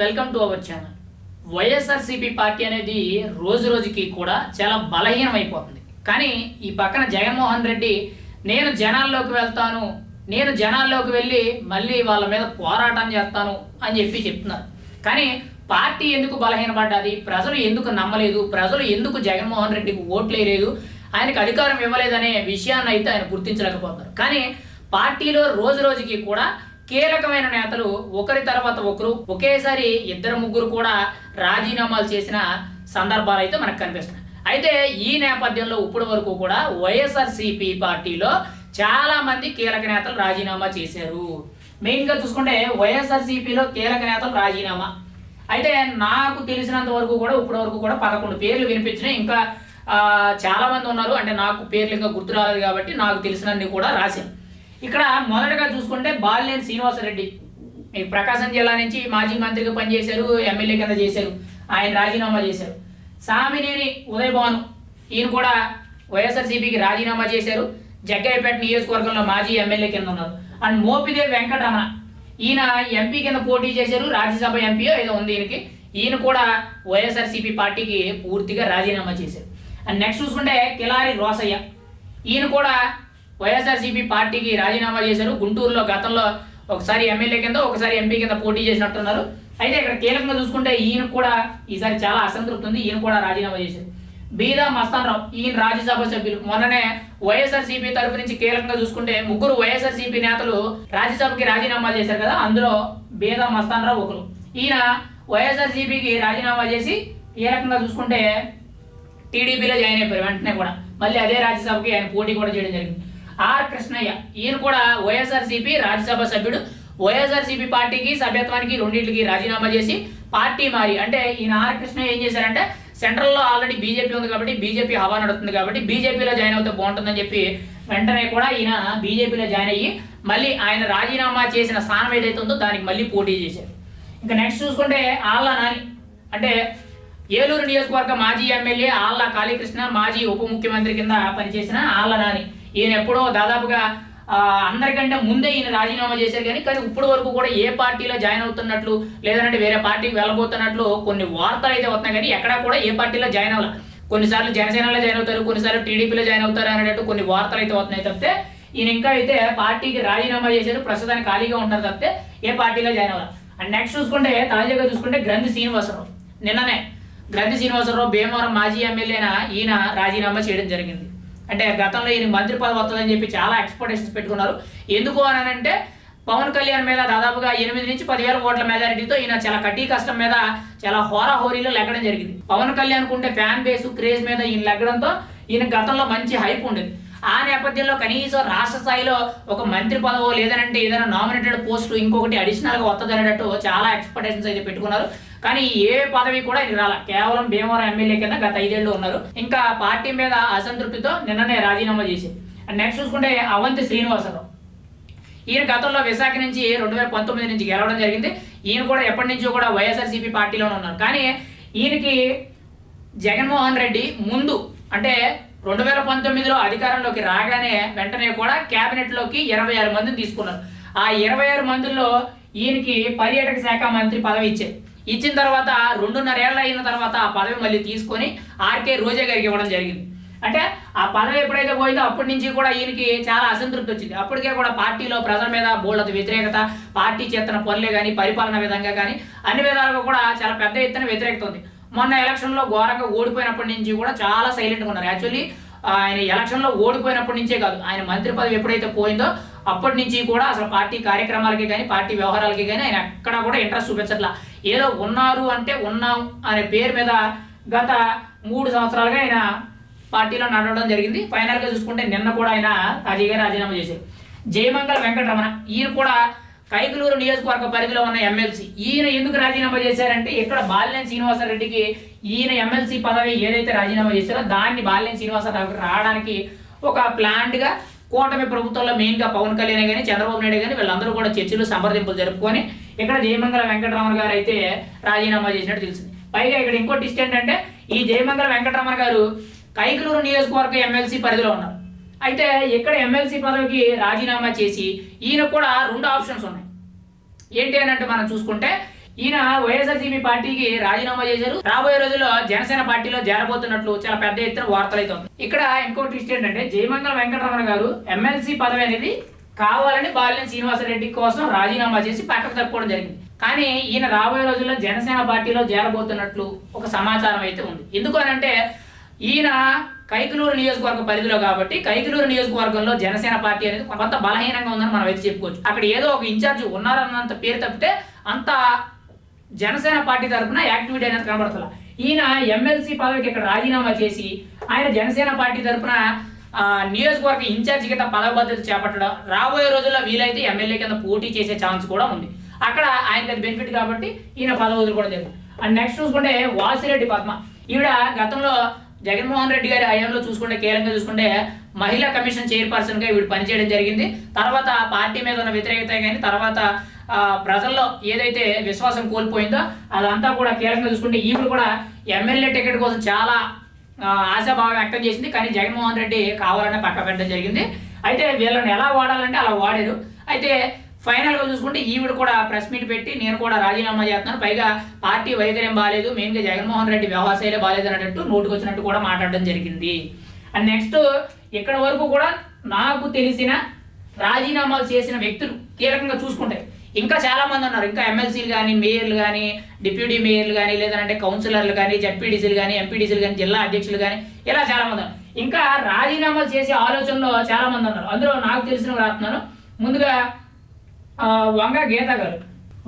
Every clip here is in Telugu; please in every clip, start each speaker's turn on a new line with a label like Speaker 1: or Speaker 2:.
Speaker 1: Welcome to our channel. YSRCP party అనేది రోజు రోజుకి కూడా చాలా బలహీనం అయిపోతుంది కానీ ఈ పక్కన జగన్మోహన్ రెడ్డి నేను జనాల్లోకి వెళ్తాను నేను జనాల్లోకి వెళ్ళి మళ్ళీ వాళ్ళ మీద పోరాటం చేస్తాను అని చెప్పి చెప్తున్నారు. కానీ పార్టీ ఎందుకు బలహీనపడ్డది? ప్రజలు ఎందుకు నమ్మలేదు? ప్రజలు ఎందుకు జగన్మోహన్ రెడ్డికి ఓట్లేయలేదు ఆయనకు అధికారం ఇవ్వలేదనే విషయాన్ని అయితే ఆయన గుర్తించలేకపోతున్నారు. కానీ పార్టీలో రోజు రోజుకి కూడా కీలకమైన నేతలు ఒకరి తర్వాత ఒకరు ఒకేసారి ఇద్దరు ముగ్గురు కూడా రాజీనామాలు చేసిన సందర్భాలు అయితే మనకు కనిపిస్తున్నాయి. అయితే ఈ నేపథ్యంలో ఇప్పటి వరకు కూడా వైఎస్ఆర్సీపీ పార్టీలో చాలా మంది కీలక నేతలు రాజీనామా చేశారు. మెయిన్గా చూసుకుంటే వైఎస్ఆర్సీపీలో కీలక నేతలు రాజీనామా. అయితే నాకు తెలిసినంత వరకు కూడా ఇప్పటి వరకు కూడా పదకొండు పేర్లు వినిపించినాయి. ఇంకా చాలామంది చాలా మంది ఉన్నారు. అంటే నాకు పేర్లు ఇంకా గుర్తు రాలేదు కాబట్టి నాకు తెలిసినన్ని కూడా రాశాను. ఇక్కడ మొదటగా చూసుకుంటే బాలినేని శ్రీనివాసరెడ్డి. ఈ ప్రకాశం జిల్లా నుంచి మాజీ మంత్రిగా పనిచేశారు ఎమ్మెల్యే కింద చేశారు ఆయన రాజీనామా చేశారు. సామినేని ఉదయభాను ఈయన కూడా వైఎస్ఆర్సీపీకి రాజీనామా చేశారు. జగ్గయ్యపేట నియోజకవర్గంలో మాజీ ఎమ్మెల్యే కింద ఉన్నారు. అండ్ మోపిదేవి వెంకటరమణ ఈయన ఎంపీ కింద పోటీ చేశారు రాజ్యసభ ఎంపీ ఏదో ఉంది ఈయనకి. ఈయన కూడా వైఎస్ఆర్సీపీ పార్టీకి పూర్తిగా రాజీనామా చేశారు. అండ్ నెక్స్ట్ చూసుకుంటే కిలారి రోసయ్య ఈయన కూడా వైఎస్ఆర్సీపీ పార్టీకి రాజీనామా చేశారు. గుంటూరులో గతంలో ఒకసారి ఎమ్మెల్యే కింద ఒకసారి ఎంపీ కింద పోటీ చేసినట్టున్నారు. అయితే ఇక్కడ కీలకంగా చూసుకుంటే ఈయన కూడా ఈసారి చాలా అసంతృప్తి ఉంది. ఈయన కూడా రాజీనామా చేశారు. బీదా మస్తానరావు ఈయన రాజ్యసభ సభ్యులు. మొన్ననే వైఎస్ఆర్సీపీ తరపు నుంచి కీలకంగా చూసుకుంటే ముగ్గురు వైఎస్ఆర్సీపీ నేతలు రాజ్యసభకి రాజీనామా చేశారు కదా అందులో బీదా మస్తానరావు ఒకరు. ఈయన వైఎస్ఆర్సీపీకి రాజీనామా చేసి కీలకంగా చూసుకుంటే టీడీపీలో జాయిన్ అయిపోయారు వెంటనే కూడా. మళ్ళీ అదే రాజ్యసభకి ఆయన పోటీ కూడా చేయడం జరిగింది. ఆర్ కృష్ణయ్య. ఈయన కూడా వైఎస్ఆర్సీపీ రాజ్యసభ సభ్యుడు. వైఎస్ఆర్సీపీ పార్టీకి సభ్యత్వానికి రెండింటికి రాజీనామా చేసి పార్టీ మారి అంటే ఈయన ఆర్ కృష్ణయ్య ఏం చేశారంటే సెంట్రల్లో ఆల్రెడీ బీజేపీ ఉంది కాబట్టి బీజేపీ హవా నడుతుంది కాబట్టి బీజేపీలో జాయిన్ అవుతే బాగుంటుందని చెప్పి వెంటనే కూడా ఈయన బీజేపీలో జాయిన్ అయ్యి మళ్ళీ ఆయన రాజీనామా చేసిన స్థానం ఏదైతే ఉందో దానికి మళ్ళీ పోటీ చేశారు. ఇంకా నెక్స్ట్ చూసుకుంటే ఆళ్ళ నాని. అంటే ఏలూరు నియోజకవర్గ మాజీ ఎమ్మెల్యే ఆళ్ళ కాళీకృష్ణ మాజీ ఉప ముఖ్యమంత్రి కింద పనిచేసిన ఆళ్ళ నాని. ఈయన ఎప్పుడో దాదాపుగా అందరికంటే ముందే ఈయన రాజీనామా చేశారు కానీ కానీ ఇప్పటి వరకు కూడా ఏ పార్టీలో జాయిన్ అవుతున్నట్లు లేదంటే వేరే పార్టీకి వెళ్ళబోతున్నట్లు కొన్ని వార్తలు అయితే వస్తున్నాయి కానీ ఎక్కడా కూడా ఏ పార్టీలో జాయిన్ అవ్వాలి. కొన్నిసార్లు జనసేనలో జాయిన్ అవుతారు కొన్నిసార్లు టీడీపీలో జాయిన్ అవుతారు అనేటట్టు కొన్ని వార్తలు అయితే వస్తున్నాయి తప్పితే ఈయన ఇంకా అయితే పార్టీకి రాజీనామా చేశారు ప్రస్తుతానికి ఖాళీగా ఉంటారు తప్పితే ఏ పార్టీలో జాయిన్ అవ్వాలి. అండ్ నెక్స్ట్ చూసుకుంటే తాజాగా చూసుకుంటే గ్రంథి శ్రీనివాసరావు. నిన్ననే గ్రంథి శ్రీనివాసరావు భీమవరం మాజీ ఎమ్మెల్యేన ఈయన రాజీనామా చేయడం జరిగింది. అంటే గతంలో ఈయన మంత్రి పదవి వస్తుందని చెప్పి చాలా ఎక్స్పెక్టేషన్స్ పెట్టుకున్నారు. ఎందుకు అని అంటే పవన్ కళ్యాణ్ మీద దాదాపుగా ఎనిమిది నుంచి పదివేల ఓట్ల మెజారిటీతో ఈయన చాలా కఠీ కష్టం మీద చాలా హోరాహోరీలో లెగ్గడం జరిగింది. పవన్ కళ్యాణ్ ఉంటే ఫ్యాన్ బేస్ క్రేజ్ మీద ఈయన లెగ్గడంతో ఈయన గతంలో మంచి హైప్ ఉండేది. ఆ నేపథ్యంలో కనీసం రాష్ట్ర స్థాయిలో ఒక మంత్రి పదవో లేదనంటే ఏదైనా నామినేటెడ్ పోస్టు ఇంకొకటి అడిషనల్గా వస్తుంది అనేటట్టు చాలా ఎక్స్పెక్టేషన్స్ అయితే పెట్టుకున్నారు. కానీ ఏ పదవి కూడా ఇది రాల. కేవలం భీమవరం ఎమ్మెల్యే కింద గత ఐదేళ్ళు ఉన్నారు. ఇంకా పార్టీ మీద అసంతృప్తితో నిన్ననే రాజీనామా చేసి నెక్స్ట్ చూసుకుంటే అవంతి శ్రీనివాసరావు. ఈయన గతంలో విశాఖ నుంచి రెండు వేల పంతొమ్మిది నుంచి గెలవడం జరిగింది. ఈయన కూడా ఎప్పటి నుంచో కూడా వైఎస్ఆర్సీపీ పార్టీలోనే ఉన్నారు. కానీ ఈయనకి జగన్మోహన్ రెడ్డి ముందు అంటే రెండు వేల పంతొమ్మిదిలో అధికారంలోకి రాగానే వెంటనే కూడా క్యాబినెట్లోకి ఇరవై ఆరు మందిని తీసుకున్నారు. ఆ ఇరవై ఆరు మందిలో ఈయనకి పర్యాటక శాఖ మంత్రి పదవి ఇచ్చారు. ఇచ్చిన తర్వాత రెండున్నరేళ్ళు అయిన తర్వాత ఆ పదవి మళ్ళీ తీసుకొని ఆర్కే రోజా గారికి ఇవ్వడం జరిగింది. అంటే ఆ పదవి ఎప్పుడైతే పోయిందో అప్పటి నుంచి కూడా ఈయనకి చాలా అసంతృప్తి వచ్చింది. అప్పటికే కూడా పార్టీలో ప్రజల మీద బోళ్ళత వ్యతిరేకత పార్టీ చేస్తున్న పనులే కానీ పరిపాలన విధంగా కానీ అన్ని విధాలుగా కూడా చాలా పెద్ద ఎత్తున వ్యతిరేకత ఉంది. మొన్న ఎలక్షన్లో ఘోరంగా ఓడిపోయినప్పటి నుంచి కూడా చాలా సైలెంట్గా ఉన్నారు. యాక్చువల్లీ ఆయన ఎలక్షన్లో ఓడిపోయినప్పటి నుంచే కాదు ఆయన మంత్రి పదవి ఎప్పుడైతే పోయిందో అప్పటి నుంచి కూడా అసలు పార్టీ కార్యక్రమాలకి కానీ పార్టీ వ్యవహారాలకి కానీ ఆయన ఎక్కడ కూడా ఇంట్రెస్ట్ చూపించట్లా. ఏదో ఉన్నారు అంటే ఉన్నాం అనే పేరు మీద గత మూడు సంవత్సరాలుగా ఆయన పార్టీలో నడవడం జరిగింది. ఫైనల్గా చూసుకుంటే నిన్న కూడా ఆయన తాజాగా రాజీనామా చేశారు. జయమంగళ వెంకటరమణ ఈయన కూడా కైకలూరు నియోజకవర్గ పరిధిలో ఉన్న ఎమ్మెల్సీ. ఈయన ఎందుకు రాజీనామా చేశారంటే ఇక్కడ బాలినేని శ్రీనివాసరెడ్డికి ఈయన ఎమ్మెల్సీ పదవి ఏదైతే రాజీనామా చేశారో దాన్ని బాలినేని శ్రీనివాసరావు రావడానికి ఒక ప్లాన్డ్గా కూటమి ప్రభుత్వంలో మెయిన్గా పవన్ కళ్యాణ్ కానీ చంద్రబాబు నాయుడు కానీ వీళ్ళందరూ కూడా చర్చలు సంప్రదింపులు జరుపుకొని ఇక్కడ జయమంగళ వెంకటరమణ గారు అయితే రాజీనామా చేసినట్టు తెలిసింది. పైగా ఇక్కడ ఇంకో డిస్ట్ ఏంటంటే ఈ జయమంగళ వెంకటరమణ గారు కైకలూరు నియోజకవర్గ ఎమ్మెల్సీ పరిధిలో ఉన్నారు. అయితే ఇక్కడ ఎమ్మెల్సీ పదవికి రాజీనామా చేసి ఈయన కూడా రెండు ఆప్షన్స్ ఉన్నాయి. ఏంటి అని అంటే మనం చూసుకుంటే ఈయన వైఎస్ఆర్సీపీ పార్టీకి రాజీనామా చేశారు. రాబోయే రోజుల్లో జనసేన పార్టీలో చేరబోతున్నట్లు చాలా పెద్ద ఎత్తున వార్తలు అయితే ఇక్కడ ఇంకో ట్విస్ట్ ఏంటంటే జయమంగళ వెంకటరమణ గారు ఎమ్మెల్సీ పదవి అనేది కావాలని బాలినేని శ్రీనివాసరెడ్డి కోసం రాజీనామా చేసి పక్కకు తప్పుకోవడం జరిగింది. కానీ ఈయన రాబోయే రోజుల్లో జనసేన పార్టీలో చేరబోతున్నట్లు ఒక సమాచారం అయితే ఉంది. ఎందుకు అంటే ఈయన కైకలూరు నియోజకవర్గ పరిధిలో కాబట్టి కైకలూరు నియోజకవర్గంలో జనసేన పార్టీ అనేది కొంత బలహీనంగా ఉందని మనం అయితే చెప్పుకోవచ్చు. అక్కడ ఏదో ఒక ఇన్ఛార్జ్ ఉన్నారన్నంత పేరు తప్పితే అంత జనసేన పార్టీ తరఫున యాక్టివిటీ అనేది కనబడుతుంది ఈయన ఎమ్మెల్సీ పదవికి ఇక్కడ రాజీనామా చేసి ఆయన జనసేన పార్టీ తరఫున నియోజకవర్గ ఇన్ఛార్జ్ కింద పదవి బాధ్యత చేపట్టడం రాబోయే రోజుల్లో వీలైతే ఎమ్మెల్యే కింద పోటీ చేసే ఛాన్స్ కూడా ఉంది. అక్కడ ఆయనకి అది బెనిఫిట్ కాబట్టి ఈయన పదవులు కూడా జరుగుతుంది అండ్ నెక్స్ట్ చూసుకుంటే వాసిరెడ్డి పద్మ. ఈవిడ గతంలో జగన్మోహన్ రెడ్డి గారి హయాంలో చూసుకుంటే కీలకంగా చూసుకుంటే మహిళా కమిషన్ చైర్పర్సన్గా ఈవిడ పనిచేయడం జరిగింది. తర్వాత పార్టీ మీద ఉన్న వ్యతిరేకత కానీ తర్వాత ప్రజల్లో ఏదైతే విశ్వాసం కోల్పోయిందో అదంతా కూడా కీలకంగా చూసుకుంటే ఈవిడ కూడా ఎమ్మెల్యే టికెట్ కోసం చాలా ఆశాభావం వ్యక్తం చేసింది. కానీ జగన్మోహన్ రెడ్డి కావాలనే పక్క పెట్టడం జరిగింది. అయితే వీళ్ళని ఎలా వాడాలంటే అలా వాడారు. అయితే ఫైనల్గా చూసుకుంటే ఈవిడ కూడా ప్రెస్ మీట్ పెట్టి నేను కూడా రాజీనామా చేస్తున్నాను. పైగా పార్టీ వైఖర్యం బాగాలేదు మెయిన్గా జగన్మోహన్ రెడ్డి వ్యవసాయాలే బాగాలేదు అన్నట్టు నోటుకు వచ్చినట్టు కూడా మాట్లాడడం జరిగింది. అండ్ నెక్స్ట్ ఇక్కడ వరకు కూడా నాకు తెలిసిన రాజీనామాలు చేసిన వ్యక్తులు కీలకంగా చూసుకుంటే ఇంకా చాలా మంది ఉన్నారు. ఇంకా ఎమ్మెల్సీలు కానీ మేయర్లు కానీ డిప్యూటీ మేయర్లు కానీ లేదంటే కౌన్సిలర్లు కానీ జడ్పీడీసీలు కానీ ఎంపీడీసీలు కానీ జిల్లా అధ్యక్షులు కానీ ఇలా చాలా మంది ఉన్నారు. ఇంకా రాజీనామాలు చేసే ఆలోచనలో చాలా మంది ఉన్నారు. అందులో నాకు తెలిసిన రాస్తున్నాను. ముందుగా వంగ గీత గారు.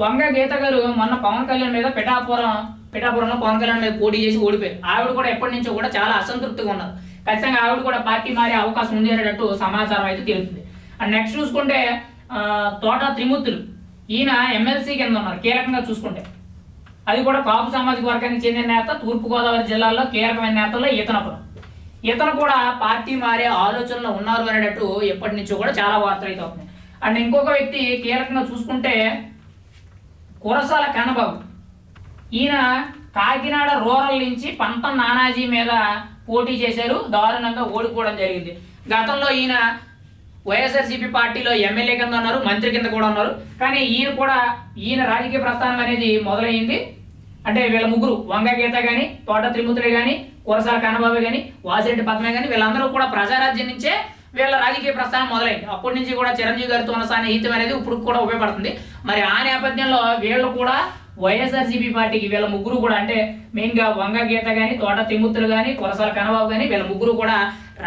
Speaker 1: వంగ గీత గారు మొన్న పవన్ కళ్యాణ్ మీద పిఠాపురం పిఠాపురంలో పవన్ కళ్యాణ్ మీద పోటీ చేసి ఓడిపోయారు. ఆవిడ కూడా ఎప్పటి నుంచో కూడా చాలా అసంతృప్తిగా ఉన్నారు ఖచ్చితంగా ఆవిడ కూడా పార్టీ మారే అవకాశం ఉంది అనేటట్టు సమాచారం అయితే తెలుస్తుంది. అండ్ నెక్స్ట్ చూసుకుంటే తోట త్రిమూర్తులు. ఈయన ఎమ్మెల్సీ కింద ఉన్నారు కీలకంగా చూసుకుంటే. అది కూడా కాపు సామాజిక వర్గానికి చెందిన నేత తూర్పుగోదావరి జిల్లాలో కీలకమైన నేతల్లో ఈతనపురం ఇతను కూడా పార్టీ మారే ఆలోచనలో ఉన్నారు అనేటట్టు ఎప్పటి నుంచో కూడా చాలా వార్తలు అయితే అవుతున్నాయి. అండ్ ఇంకొక వ్యక్తి కీలకంగా చూసుకుంటే కురసాల కన్నబాబు. ఈయన కాకినాడ రూరల్ నుంచి పంత నానాజీ మీద పోటీ చేశారు దారుణంగా ఓడిపోవడం జరిగింది. గతంలో ఈయన వైఎస్ఆర్సీపీ పార్టీలో ఎమ్మెల్యే కింద ఉన్నారు మంత్రి కింద కూడా ఉన్నారు. కానీ ఈయన కూడా ఈయన రాజకీయ ప్రస్థానం అనేది మొదలైంది. అంటే వీళ్ళ ముగ్గురు వంగ గీత కానీ తోట త్రిమూర్తులు కానీ కురసాల కన్నబాబు కానీ వాసిరెడ్డి పద్మ కానీ వీళ్ళందరూ కూడా ప్రజారాజ్యం నుంచే వీళ్ళ రాజకీయ ప్రస్థానం మొదలైంది. అప్పటి నుంచి కూడా చిరంజీవి గారితో ఉన్న సాన్నిహిత్యం అనేది ఇప్పుడు కూడా ఉపయోగపడుతుంది. మరి ఆ నేపథ్యంలో వీళ్ళు కూడా వైఎస్ఆర్సీపీ పార్టీకి వీళ్ళ ముగ్గురు కూడా అంటే మెయిన్గా వంగ గీత కానీ తోట తిమ్ముత్తులు కానీ కొరసాల కనబాబు కానీ వీళ్ళ ముగ్గురు కూడా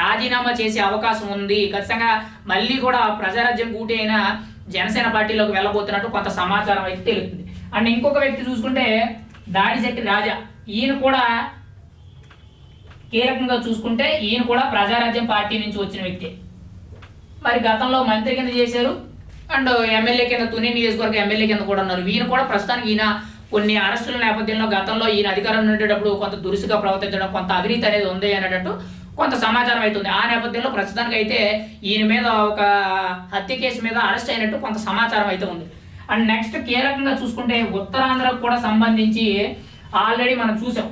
Speaker 1: రాజీనామా చేసే అవకాశం ఉంది. ఖచ్చితంగా మళ్ళీ కూడా ప్రజారాజ్యం కూటి అయిన జనసేన పార్టీలోకి వెళ్ళబోతున్నట్టు కొంత సమాచారం అయితే తెలుస్తుంది. అండ్ ఇంకొక వ్యక్తి చూసుకుంటే దాడిశెట్టి రాజా. ఈయన కూడా కీలకంగా చూసుకుంటే ఈయన కూడా ప్రజారాజ్యం పార్టీ నుంచి వచ్చిన వ్యక్తి. మరి గతంలో మంత్రి కింద చేశారు. అండ్ ఎమ్మెల్యే కింద తుని నియోజకవర్గ ఎమ్మెల్యే కింద కూడా ఉన్నారు. ఈయన కూడా ప్రస్తుతానికి ఈయన కొన్ని అరెస్టుల నేపథ్యంలో గతంలో ఈయన అధికారంలో ఉండేటప్పుడు కొంత దురుసుగా ప్రవర్తించడం కొంత అవినీతి అనేది ఉంది అనేటట్టు కొంత సమాచారం అవుతుంది ఆ నేపథ్యంలో ప్రస్తుతానికి అయితే ఈయన మీద ఒక హత్య కేసు మీద అరెస్ట్ అయినట్టు కొంత సమాచారం అయితే ఉంది. అండ్ నెక్స్ట్ కీలకంగా చూసుకుంటే ఉత్తరాంధ్రకు కూడా సంబంధించి ఆల్రెడీ మనం చూసాం.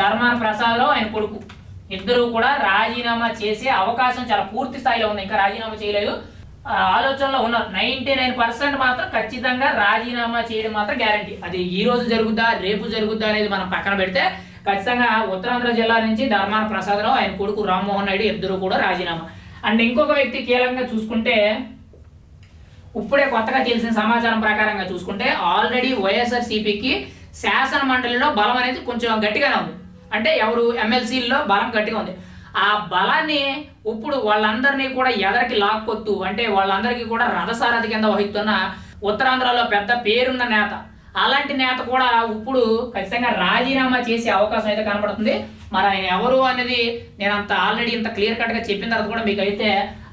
Speaker 1: ధర్మాన ప్రసాదరావు ఆయన కొడుకు. ఇద్దరు కూడా రాజీనామా చేసే అవకాశం చాలా పూర్తి స్థాయిలో ఉంది. ఇంకా రాజీనామా చేయలేదు. ఆలోచనలో ఉన్నారు. నైన్టీ నైన్ పర్సెంట్ మాత్రం ఖచ్చితంగా రాజీనామా చేయడం మాత్రం గ్యారంటీ. అది ఈ రోజు జరుగుద్దా రేపు జరుగుద్దా అనేది మనం పక్కన పెడితే ఖచ్చితంగా ఉత్తరాంధ్ర జిల్లా నుంచి ధర్మాన ప్రసాదరావు ఆయన కొడుకు రామ్మోహన్ నాయుడు ఇద్దరు కూడా రాజీనామా. అండ్ ఇంకొక వ్యక్తి కీలకంగా చూసుకుంటే ఇప్పుడే కొత్తగా తెలిసిన సమాచారం ప్రకారంగా చూసుకుంటే ఆల్రెడీ వైఎస్ఆర్ సిపికి శాసన మండలిలో బలం అనేది కొంచెం గట్టిగానే ఉంది. అంటే ఎవరు ఎమ్మెల్సీల్లో బలం గట్టిగా ఉంది. ఆ బలాన్ని ఇప్పుడు వాళ్ళందరినీ కూడా ఎదరికి లాక్కొత్తు అంటే వాళ్ళందరికీ కూడా రథసారథి కింద వహిస్తున్న ఉత్తరాంధ్రలో పెద్ద పేరున్న నేత. అలాంటి నేత కూడా ఇప్పుడు ఖచ్చితంగా రాజీనామా చేసే అవకాశం అయితే కనబడుతుంది. మరి ఆయన ఎవరు అనేది నేను అంత ఆల్రెడీ ఇంత క్లియర్ కట్గా చెప్పిన తర్వాత కూడా మీకు అయితే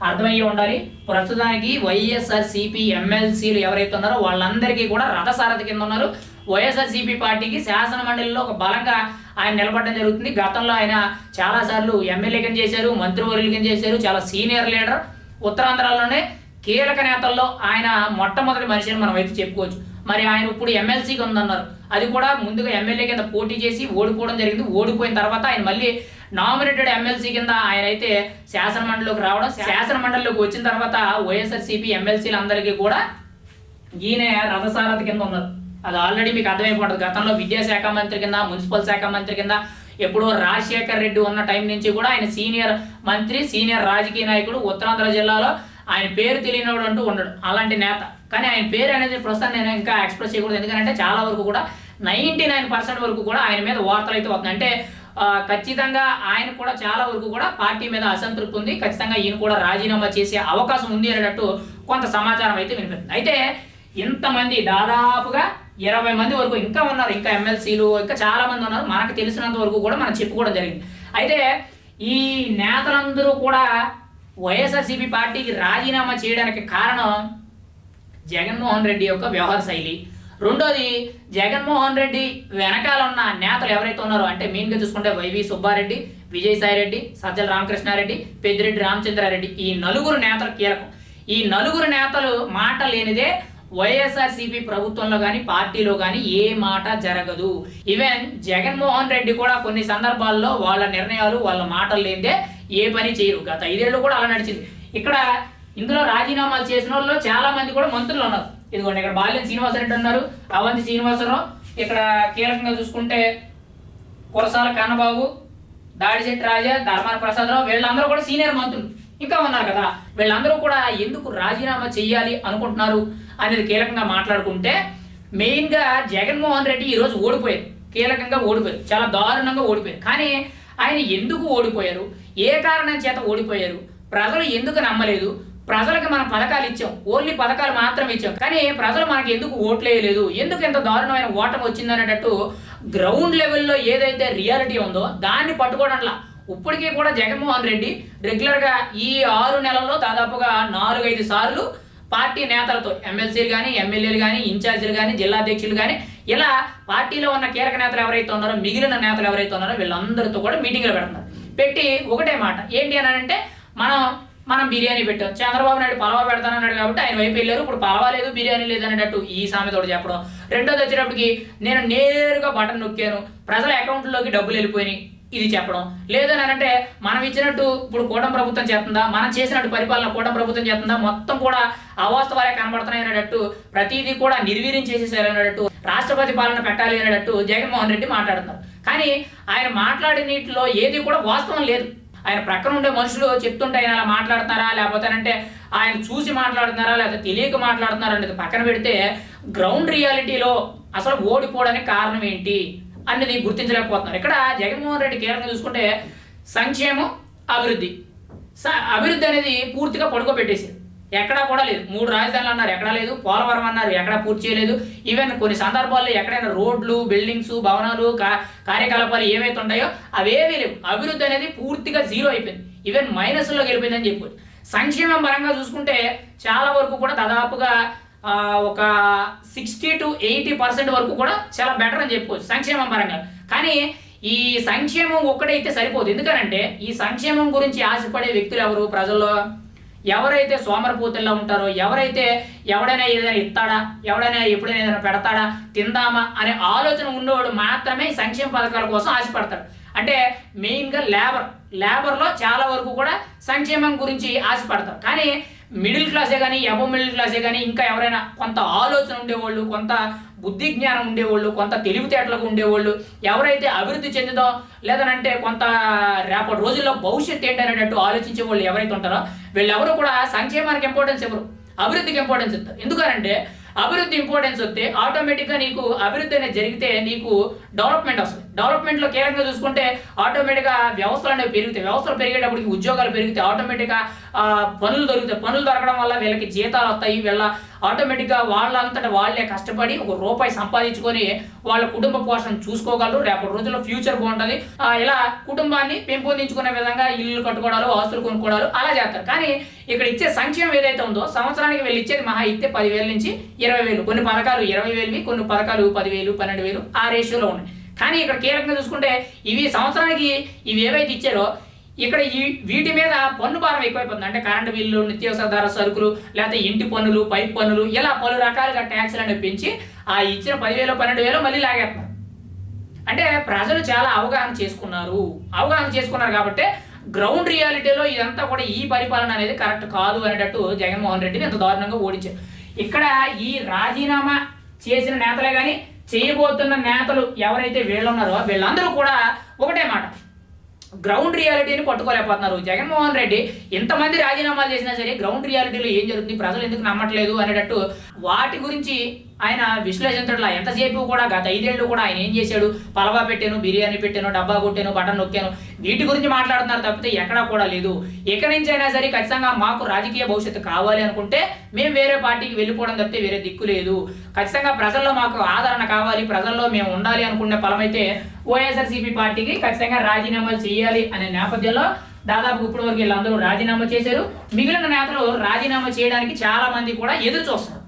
Speaker 1: అర్థమయ్యి ఉండాలి. ప్రస్తుతానికి వైఎస్ఆర్ సిపి ఎమ్మెల్సీలు ఎవరైతే ఉన్నారో వాళ్ళందరికీ కూడా రథసారథి కింద ఉన్నారు. వైఎస్ఆర్సీపీ పార్టీకి శాసన మండలిలో ఒక బలంగా ఆయన నిలబడడం జరుగుతుంది. గతంలో ఆయన చాలా సార్లు ఎమ్మెల్యే కింద చేశారు మంత్రివర్యులు చేశారు చాలా సీనియర్ లీడర్. ఉత్తరాంధ్రలోనే కీలక నేతల్లో ఆయన మొట్టమొదటి మనిషిని మనం అయితే చెప్పుకోవచ్చు. మరి ఆయన ఇప్పుడు ఎమ్మెల్సీగా ఉందన్నారు అది కూడా ముందుగా ఎమ్మెల్యే కింద పోటీ చేసి ఓడిపోవడం జరిగింది. ఓడిపోయిన తర్వాత ఆయన మళ్ళీ నామినేటెడ్ ఎమ్మెల్సీ కింద ఆయన అయితే శాసన మండలిలోకి రావడం శాసన మండలిలోకి వచ్చిన తర్వాత వైఎస్ఆర్సీపీ ఎమ్మెల్సీలందరికీ అందరికీ కూడా ఈయన రథసారథి కింద ఉన్నారు. అది ఆల్రెడీ మీకు అర్థమైపోతుంది గతంలో విద్యాశాఖ మంత్రి కింద మున్సిపల్ శాఖ మంత్రి కింద ఎప్పుడో రాజశేఖర్ రెడ్డి ఉన్న టైం నుంచి కూడా ఆయన సీనియర్ మంత్రి సీనియర్ రాజకీయ నాయకుడు ఉత్తరాంధ్ర జిల్లాలో ఆయన పేరు తెలియనివాడు అంటూ ఉండడు. అలాంటి నేత. కానీ ఆయన పేరు అనేది ప్రస్తుతం నేను ఇంకా ఎక్స్ప్రెస్ చేయకూడదు. ఎందుకంటే చాలా వరకు కూడా నైంటీ నైన్ పర్సెంట్ వరకు కూడా ఆయన మీద వార్తలు అయితే వస్తుంది అంటే ఖచ్చితంగా ఆయన కూడా చాలా వరకు కూడా పార్టీ మీద అసంతృప్తి ఉంది. ఖచ్చితంగా ఈయన కూడా రాజీనామా చేసే అవకాశం ఉంది అనేటట్టు కొంత సమాచారం అయితే వినిపిస్తుంది. అయితే ఇంతమంది దాదాపుగా ఇరవై మంది వరకు ఇంకా ఉన్నారు ఇంకా ఎమ్మెల్సీలు ఇంకా చాలా మంది ఉన్నారు. మనకు తెలిసినంత వరకు కూడా మనం చెప్పుకోవడం జరిగింది. అయితే ఈ నేతలందరూ కూడా వైఎస్ఆర్సీపీ పార్టీకి రాజీనామా చేయడానికి కారణం జగన్మోహన్ రెడ్డి యొక్క వ్యవహార శైలి. రెండోది జగన్మోహన్ రెడ్డి వెనకాల ఉన్న నేతలు ఎవరైతే ఉన్నారో అంటే మెయిన్గా చూసుకుంటే వైవి సుబ్బారెడ్డి విజయసాయి రెడ్డి సజ్జల రామకృష్ణారెడ్డి పెద్దిరెడ్డి రామచంద్రారెడ్డి ఈ నలుగురు నేతలు కీలకం. ఈ నలుగురు నేతలు మాట లేనిదే వైఎస్ఆర్సీపీ ప్రభుత్వంలో కానీ పార్టీలో కానీ ఏ మాట జరగదు. ఈవెన్ జగన్మోహన్ రెడ్డి కూడా కొన్ని సందర్భాల్లో వాళ్ళ నిర్ణయాలు వాళ్ళ మాటలు లేదే ఏ పని చేయరు. గత ఐదేళ్ళు కూడా అలా నడిచింది. ఇక్కడ ఇందులో రాజీనామాలు చేసిన వాళ్ళు చాలా మంది కూడా మంత్రులు ఉన్నారు. ఇదిగోండి ఇక్కడ బాల్యం శ్రీనివాసరెడ్డి ఉన్నారు అవంతి శ్రీనివాసరావు ఇక్కడ కీలకంగా చూసుకుంటే కురసాల కన్నబాబు దాడిశెట్టి రాజా ధర్మాన ప్రసాదరావు వీళ్ళందరూ కూడా సీనియర్ మంత్రులు. ఇంకా ఉన్నారు కదా. వీళ్ళందరూ కూడా ఎందుకు రాజీనామా చేయాలి అనుకుంటున్నారు? అనేది కీలకంగా మాట్లాడుకుంటే మెయిన్గా జగన్మోహన్ రెడ్డి ఈరోజు ఓడిపోయారు. కీలకంగా ఓడిపోయారు. చాలా దారుణంగా ఓడిపోయారు. కానీ ఆయన ఎందుకు ఓడిపోయారు? ఏ కారణం చేత ఓడిపోయారు? ప్రజలు ఎందుకు నమ్మలేదు? ప్రజలకు మనం పథకాలు ఇచ్చాం. ఓన్లీ పథకాలు మాత్రం ఇచ్చాం. కానీ ప్రజలు మనకి ఎందుకు ఓట్లేయలేదు ఎందుకు ఇంత దారుణమైన ఓటమి వచ్చిందనేటట్టు గ్రౌండ్ లెవెల్లో ఏదైతే రియాలిటీ ఉందో దాన్ని పట్టుకోవడంలా. ఇప్పటికీ కూడా జగన్మోహన్ రెడ్డి రెగ్యులర్గా ఈ ఆరు నెలల్లో దాదాపుగా నాలుగైదు సార్లు పార్టీ నేతలతో ఎమ్మెల్సీలు కానీ ఎమ్మెల్యేలు కానీ ఇన్ఛార్జీలు కానీ జిల్లా అధ్యక్షులు కానీ ఇలా పార్టీలో ఉన్న కీలక నేతలు ఎవరైతే ఉన్నారో మిగిలిన నేతలు ఎవరైతే ఉన్నారో వీళ్ళందరితో కూడా మీటింగ్లు పెడుతున్నారు. పెట్టి ఒకటే మాట ఏంటి అని అంటే మనం మనం బిర్యానీ పెట్టాం. చంద్రబాబు నాయుడు పలవా పెడతానన్నాడు కాబట్టి ఆయన వైపు వెళ్ళారు. ఇప్పుడు పలవా లేదు బిర్యానీ లేదు అనేటట్టు ఈ సామెతోడు చెప్పడం. రెండోది వచ్చేటప్పటికి నేను నేరుగా బటన్ నొక్కాను. ప్రజల అకౌంట్లోకి డబ్బులు వెళ్ళిపోయినాయి. ఇది చెప్పడం. లేదని అంటే మనం ఇచ్చినట్టు ఇప్పుడు కూటమి ప్రభుత్వం చేస్తుందా? మనం చేసినట్టు పరిపాలన కూటమి ప్రభుత్వం చేస్తుందా? మొత్తం కూడా అవాస్తవాలే కనబడుతున్నాయి అనేటట్టు ప్రతిదీ కూడా నిర్వీర్యం చేసేసారు అనేటట్టు రాష్ట్రపతి పాలన పెట్టాలి అనేటట్టు జగన్మోహన్ రెడ్డి మాట్లాడుతున్నారు. కానీ ఆయన మాట్లాడినీటిలో ఏది కూడా వాస్తవం లేదు. ఆయన ప్రక్కన ఉండే మనుషులు చెప్తుంటే ఆయన అలా మాట్లాడుతున్నారా? లేకపోతే అంటే ఆయన చూసి మాట్లాడుతున్నారా? లేకపోతే తెలియక మాట్లాడుతున్నారా అనేది పక్కన పెడితే గ్రౌండ్ రియాలిటీలో అసలు ఓడిపోవడానికి కారణం ఏంటి? అన్నది గుర్తించలేకపోతున్నారు. ఇక్కడ జగన్మోహన్ రెడ్డి కీలకంగా చూసుకుంటే సంక్షేమం అభివృద్ధి. స- అభివృద్ధి అనేది పూర్తిగా పడుకోబెట్టేసింది. ఎక్కడా కూడా లేదు. మూడు రాజధానులు అన్నారు ఎక్కడా లేదు. పోలవరం అన్నారు ఎక్కడా పూర్తి చేయలేదు. ఈవెన్ కొన్ని సందర్భాల్లో ఎక్కడైనా రోడ్లు బిల్డింగ్స్ భవనాలు కా కార్యకలాపాలు ఏవైతే ఉన్నాయో అవేవీ లేవు. అభివృద్ధి అనేది పూర్తిగా జీరో అయిపోయింది. ఈవెన్ మైనస్లో గెలిపోయిందని చెప్పుకోవచ్చు సంక్షేమం పరంగా చూసుకుంటే చాలా వరకు కూడా దాదాపుగా ఒక సిక్స్టీ టు ఎయిటీ పర్సెంట్ వరకు కూడా చాలా బెటర్ అని చెప్పుకోవచ్చు సంక్షేమం పరంగా. కానీ ఈ సంక్షేమం ఒక్కడైతే సరిపోదు. ఎందుకనంటే ఈ సంక్షేమం గురించి ఆశపడే వ్యక్తులు ఎవరు? ప్రజల్లో ఎవరైతే సోమరపోతుల్లో ఉంటారో ఎవరైతే ఎవడైనా ఏదైనా ఇస్తాడా ఎవడైనా ఎప్పుడైనా ఏదైనా పెడతాడా తిందామా అనే ఆలోచన ఉన్నవాడు మాత్రమే సంక్షేమ పథకాల కోసం ఆశపడతాడు. అంటే మెయిన్గా లేబర్ లేబర్లో చాలా వరకు కూడా సంక్షేమం గురించి ఆశపడతారు. కానీ మిడిల్ క్లాసే కానీ ఎబో మిడిల్ క్లాసే కానీ ఇంకా ఎవరైనా కొంత ఆలోచన ఉండేవాళ్ళు కొంత బుద్ధి జ్ఞానం ఉండేవాళ్ళు కొంత తెలివితేటలకు ఉండేవాళ్ళు ఎవరైతే అభివృద్ధి చెందుదో లేదనంటే కొంత రేపటి రోజుల్లో భవిష్యత్తు ఏంటి అనేటట్టు ఆలోచించే వాళ్ళు ఎవరైతే ఉంటారో వీళ్ళెవరూ కూడా సంక్షేమానికి ఇంపార్టెన్స్ ఇవ్వరు. అభివృద్ధికి ఇంపార్టెన్స్ ఇస్తారు. ఎందుకనంటే అభివృద్ధి ఇంపార్టెన్స్ వస్తే ఆటోమేటిక్గా నీకు అభివృద్ధి అనేది జరిగితే నీకు డెవలప్మెంట్ వస్తుంది. డెవలప్మెంట్లో కీలకంగా చూసుకుంటే ఆటోమేటిక్గా వ్యవస్థలు అనేవి పెరుగుతాయి. వ్యవస్థలు పెరిగేటప్పటికి ఉద్యోగాలు పెరిగితే ఆటోమేటిక్గా పనులు దొరుకుతాయి. పనులు దొరకడం వల్ల వీళ్ళకి జీతాలు వస్తాయి. వీళ్ళ ఆటోమేటిక్గా వాళ్ళంతటా వాళ్ళే కష్టపడి ఒక రూపాయి సంపాదించుకొని వాళ్ళ కుటుంబ పోషణ చూసుకోగలరు. రేపటి రోజుల్లో ఫ్యూచర్ బాగుంటుంది. ఇలా కుటుంబాన్ని పెంపొందించుకునే విధంగా ఇల్లు కట్టుకోవడాలు ఆస్తులు కొనుక్కోవడాలు అలా చేస్తారు. కానీ ఇక్కడ ఇచ్చే సంక్షేమం ఏదైతే ఉందో సంవత్సరానికి వీళ్ళు ఇచ్చేది మహా ఇస్తే పదివేల నుంచి ఇరవై వేలు. కొన్ని పథకాలు ఇరవై వేలువి కొన్ని పథకాలు పదివేలు పన్నెండు వేలు ఆ రేషియోలో ఉన్నాయి. కానీ ఇక్కడ కీలకంగా చూసుకుంటే ఇవి సంవత్సరానికి ఇవి ఏవైతే ఇచ్చారో ఇక్కడ ఈ వీటి మీద పన్ను భారం ఎక్కువైపోతుంది. అంటే కరెంటు బిల్లు నిత్యావసర ధర సరుకులు లేకపోతే ఇంటి పన్నులు పైప్ పన్నులు ఇలా పలు రకాలుగా ట్యాక్స్లు అనేవి పెంచి ఆ ఇచ్చిన పదివేలు పన్నెండు వేలు మళ్ళీ లాగేస్తున్నారు. అంటే ప్రజలు చాలా అవగాహన చేసుకున్నారు. అవగాహన చేసుకున్నారు కాబట్టి గ్రౌండ్ రియాలిటీలో ఇదంతా కూడా ఈ పరిపాలన అనేది కరెక్ట్ కాదు అనేటట్టు జగన్మోహన్ రెడ్డిని ఎంత దారుణంగా ఓడించారు. ఇక్కడ ఈ రాజీనామా చేసిన నేతలే కానీ చేయబోతున్న నేతలు ఎవరైతే వీళ్ళు ఉన్నారో వీళ్ళందరూ కూడా ఒకటే మాట. గ్రౌండ్ రియాలిటీని పట్టుకోలేకపోతున్నారు. జగన్మోహన్ రెడ్డి ఎంతమంది రాజీనామాలు చేసినా సరే గ్రౌండ్ రియాలిటీలో ఏం జరుగుతుంది? ప్రజలు ఎందుకు నమ్మట్లేదు అనేటట్టు వాటి గురించి ఆయన విశ్లేషించట్లా ఎంతసేపు కూడా గత ఐదేళ్ళు కూడా ఆయన ఏం చేశాడు? పలవా పెట్టాను బిర్యానీ పెట్టాను డబ్బా కొట్టాను బటన్ నొక్కాను. వీటి గురించి మాట్లాడుతున్నారు తప్పితే ఎక్కడా కూడా లేదు. ఎక్కడి నుంచి అయినా సరే ఖచ్చితంగా మాకు రాజకీయ భవిష్యత్తు కావాలి అనుకుంటే మేము వేరే పార్టీకి వెళ్ళిపోవడం తప్పితే వేరే దిక్కు లేదు. ఖచ్చితంగా ప్రజల్లో మాకు ఆదరణ కావాలి ప్రజల్లో మేము ఉండాలి అనుకునే ఫలమైతే ఓఎస్ఆర్సీపీ పార్టీకి ఖచ్చితంగా రాజీనామాలు చేయాలి అనే నేపథ్యంలో దాదాపు ఇప్పటి వరకు వీళ్ళందరూ రాజీనామా చేశారు. మిగిలిన నేతలు రాజీనామా చేయడానికి చాలా మంది కూడా ఎదురు చూస్తున్నారు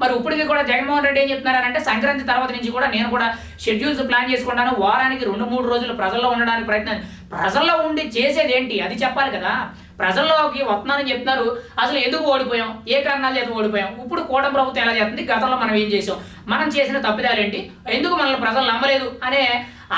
Speaker 1: మరి ఇప్పటికి కూడా జగన్మోహన్ రెడ్డి ఏం చెప్తున్నారంటే సంక్రాంతి తర్వాత నుంచి కూడా నేను కూడా షెడ్యూల్స్ ప్లాన్ చేసుకుంటాను. వారానికి రెండు మూడు రోజులు ప్రజల్లో ఉండడానికి ప్రయత్నం. ప్రజల్లో ఉండి చేసేది ఏంటి? అది చెప్పాలి కదా. ప్రజల్లోకి వస్తున్నానని చెప్తున్నారు. అసలు ఎందుకు ఓడిపోయాం? ఏ కారణాలు చేత ఓడిపోయాం? ఇప్పుడు కూటమి ప్రభుత్వం ఎలా చేస్తుంది? గతంలో మనం ఏం చేసాం? మనం చేసిన తప్పిదాలేంటి ఎందుకు మనల్ని ప్రజలు నమ్మలేదు? అనే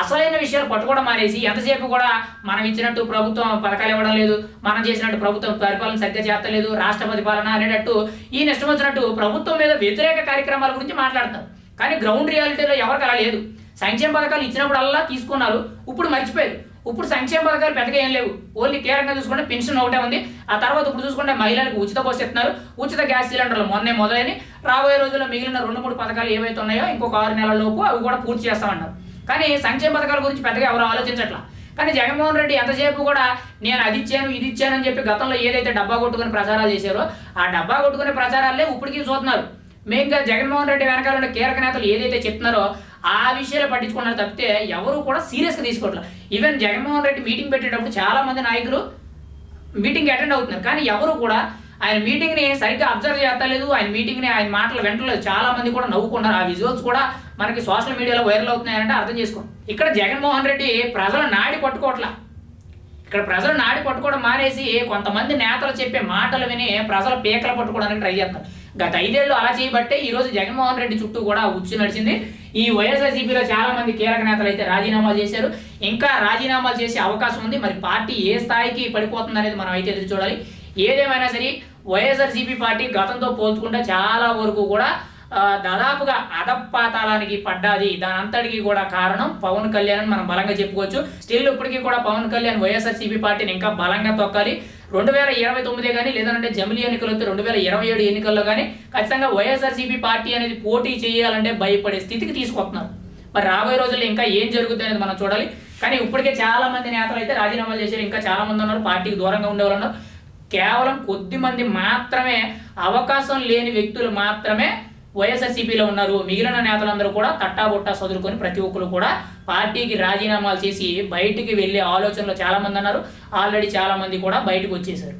Speaker 1: అసలైన విషయాలు పట్టుకోవడం మానేసి ఎంతసేపు కూడా మనం ఇచ్చినట్టు ప్రభుత్వం పథకాలు ఇవ్వడం లేదు మనం చేసినట్టు ప్రభుత్వం పరిపాలన సరిగ్గా చేస్తలేదు రాష్ట్రపతి పాలన అనేటట్టు ఈ నష్టం వచ్చినట్టు ప్రభుత్వం మీద వ్యతిరేక కార్యక్రమాల గురించి మాట్లాడతారు కానీ గ్రౌండ్ రియాలిటీలో ఎవరికి అలా లేదు. సంక్షేమ పథకాలు ఇచ్చినప్పుడల్లా తీసుకున్నారు ఇప్పుడు మర్చిపోయారు. ఇప్పుడు సంక్షేమ పథకాలు పెద్దగా ఏం లేవు. ఓన్లీ కేరంగా చూసుకుంటే పెన్షన్ ఒకటే ఉంది. ఆ తర్వాత ఇప్పుడు చూసుకుంటే మహిళలకు ఉచిత బస్సు ఇస్తున్నారు. ఉచిత గ్యాస్ సిలిండర్లు మొన్నే మొదలైన రాబోయే రోజుల్లో మిగిలిన రెండు మూడు పథకాలు ఏవైతే ఉన్నాయో ఇంకొక ఆరు నెలల లోపు అవి కూడా పూర్తి చేస్తామన్నారు. కానీ సంక్షేమ పథకాల గురించి పెద్దగా ఎవరు ఆలోచించట్లా. కానీ జగన్మోహన్ రెడ్డి ఎంతసేపు కూడా నేను అది ఇచ్చాను ఇది ఇచ్చాను అని చెప్పి గతంలో ఏదైతే డబ్బా కొట్టుకుని ప్రచారాలు చేశారో ఆ డబ్బా కొట్టుకునే ప్రచారాలే ఇప్పటికీ చూస్తున్నారు. మెయిన్గా జగన్మోహన్ రెడ్డి వెనకాల ఉన్న కీలక నేతలు ఏదైతే చెప్తున్నారో ఆ విషయాలు పట్టించుకున్నారు తప్పితే ఎవరు కూడా సీరియస్గా తీసుకోవట్లేదు ఈవెన్ జగన్మోహన్ రెడ్డి మీటింగ్ పెట్టేటప్పుడు చాలామంది నాయకులు మీటింగ్ అటెండ్ అవుతున్నారు. కానీ ఎవరు కూడా ఆయన మీటింగ్ని సరిగ్గా అబ్జర్వ్ చేస్తలేదు. ఆయన మీటింగ్ని ఆయన మాటలు వింటలేదు చాలా మంది కూడా నవ్వుకున్నారు. ఆ విజువల్స్ కూడా మనకి సోషల్ మీడియాలో వైరల్ అవుతున్నాయంటే అర్థం చేసుకోండి ఇక్కడ జగన్మోహన్ రెడ్డి ప్రజలు నాడి పట్టుకోవట్లా. ఇక్కడ ప్రజలు నాడి పట్టుకోవడం మానేసి కొంతమంది నేతలు చెప్పే మాటలు విని ప్రజలు పీకలు పట్టుకోవడానికి ట్రై చేస్తారు గత ఐదేళ్ళు అలా చేయబట్టే ఈరోజు జగన్మోహన్ రెడ్డి చుట్టూ కూడా ఉచ్చు నడిచింది. ఈ వైఎస్ఆర్సీపీలో చాలా మంది కీలక నేతలు అయితే రాజీనామాలు చేశారు. ఇంకా రాజీనామాలు చేసే అవకాశం ఉంది. మరి పార్టీ ఏ స్థాయికి పడిపోతుంది అనేది మనం అయితే ఎదురు చూడాలి. ఏదేమైనా సరే వైఎస్ఆర్సీపీ పార్టీ గతంతో పోల్చుకుంటే చాలా వరకు కూడా దాదాపుగా అధపాతాళానికి పడ్డాది. దాని అంతటికి కూడా కారణం పవన్ కళ్యాణ్ అని మనం బలంగా చెప్పుకోవచ్చు. స్టిల్ ఇప్పటికీ కూడా పవన్ కళ్యాణ్ వైఎస్ఆర్సీపీ పార్టీని ఇంకా బలంగా తొక్కాలి. రెండు వేల ఇరవై తొమ్మిది కానీ లేదంటే జమిలీ ఎన్నికలు వస్తే రెండు వేల ఇరవై ఏడు ఎన్నికల్లో కానీ ఖచ్చితంగా వైఎస్ఆర్సీపీ పార్టీ అనేది పోటీ చేయాలంటే భయపడే స్థితికి తీసుకొస్తున్నారు. మరి రాబోయే రోజుల్లో ఇంకా ఏం జరుగుతుంది అనేది మనం చూడాలి. కానీ ఇప్పటికే చాలా మంది నేతలు అయితే రాజీనామాలు చేశారు. ఇంకా చాలా మంది ఉన్నారు. పార్టీకి దూరంగా ఉండేవాళ్ళు ఉన్నారు. కేవలం కొద్ది మంది మాత్రమే అవకాశం లేని వ్యక్తులు మాత్రమే వైఎస్ఆర్సీపీలో ఉన్నారు. మిగిలిన నేతలందరూ కూడా తట్టాబుట్టా చదువుకొని ప్రతి ఒక్కరు కూడా పార్టీకి రాజీనామాలు చేసి బయటికి వెళ్ళే ఆలోచనలో చాలామంది అన్నారు ఆల్రెడీ చాలామంది కూడా బయటకు వచ్చేసారు